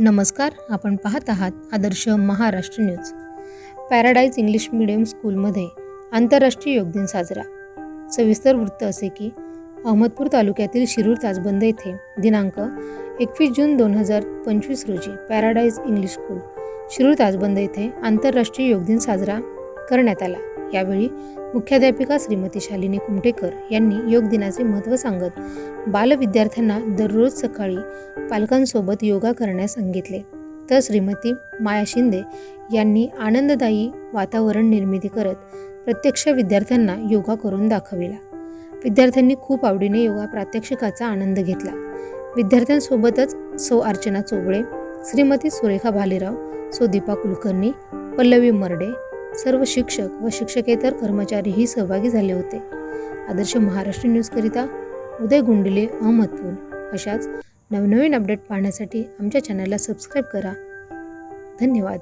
नमस्कार आपण पाहत आहात Adarsh Maharashtra news. Paradise English medium स्कूलमध्ये आंतरराष्ट्रीय योग दिन साजरा. सविस्तर वृत्त असे की अहमदपूर तालुक्यातील शिरूर ताजबंद येथे दिनांक एकवीस जून दोन हजार पंचवीस रोजी paradise English school Shirur Tajband येथे आंतरराष्ट्रीय योग दिन साजरा करण्यात आला. यावेळी मुख्याध्यापिका श्रीमती शालिनी कुमटेकर यांनी योग दिनाचे महत्त्व सांगत बालविद्यार्थ्यांना दररोज सकाळी पालकांसोबत योगा करण्यास सांगितले. तर श्रीमती माया शिंदे यांनी आनंददायी वातावरण निर्मिती करत प्रत्यक्ष विद्यार्थ्यांना योगा करून दाखविला. विद्यार्थ्यांनी खूप आवडीने योगा प्रात्यक्षिकाचा आनंद घेतला. विद्यार्थ्यांसोबतच सौ अर्चना चोबळे श्रीमती सुरेखा भालेराव सो दीपा कुलकर्णी पल्लवी मर्डे सर्व शिक्षक व शिक्षकेतर कर्मचारीही सहभागी झाले होते. आदर्श महाराष्ट्र न्यूजकरिता उदय गुंडले अहमदपूर अशाच नवनवीन अपडेट पाहण्यासाठी आमच्या चॅनलला सबस्क्राईब करा. धन्यवाद.